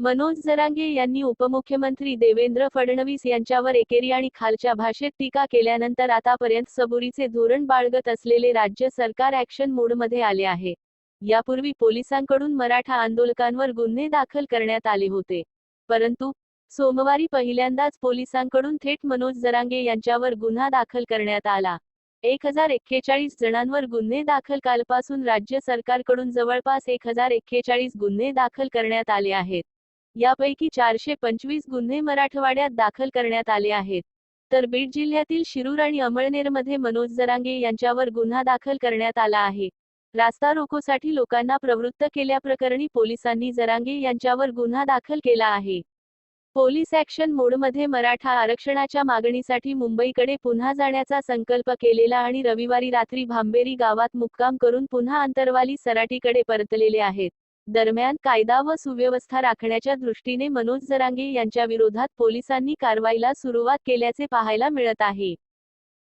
मनोज जरांगे यांनी उपमुख्यमंत्री देवेंद्र फडणवीस यांच्यावर एकेरी आणि खालच्या भाषेत टीका केल्यानंतर आतापर्यंत सबुरीचे धोरण बाळगत असलेले राज्य सरकार ऍक्शन मोडमध्ये आले आहे. यापूर्वी पोलिसांकडून मराठा आंदोलकांवर गुन्हे दाखल करण्यात आले होते. परंतु सोमवारी पहिल्यांदाच पोलिसांकडून थेट मनोज जरांगे यांच्यावर गुन्हा दाखल करण्यात आला. एक हजार एक्केचाळीस जणांवर गुन्हे दाखल कालपासून राज्य सरकारकडून जवळपास एक हजार एक्केचाळीस गुन्हे दाखल करण्यात आले आहेत. यापैकी चारशे पंचवीस गुन्हे मराठवाड्यात दाखल करण्यात आले आहेत. तर बीड जिल्ह्यातील शिरूर आणि अमळनेरमध्ये मनोज जरांगे यांच्यावर गुन्हा दाखल करण्यात आला आहे. रास्ता रोकोसाठी लोकांना प्रवृत्त केल्याप्रकरणी पोलिसांनी जरांगे यांच्यावर गुन्हा दाखल केला आहे. पोलीस ऍक्शन मोडमध्ये मराठा आरक्षणाच्या मागणीसाठी मुंबईकडे पुन्हा जाण्याचा संकल्प केलेला आणि रविवारी रात्री भांबेरी गावात मुक्काम करून पुन्हा अंतरवाली सराटीकडे परतलेले आहेत. दरम्यान कायदा व सुव्यवस्था राखण्याच्या दृष्टीने मनोज जरांगे यांच्या विरोधात पोलिसांनी कारवाईला सुरुवात केल्याचे पाहायला मिळत आहे.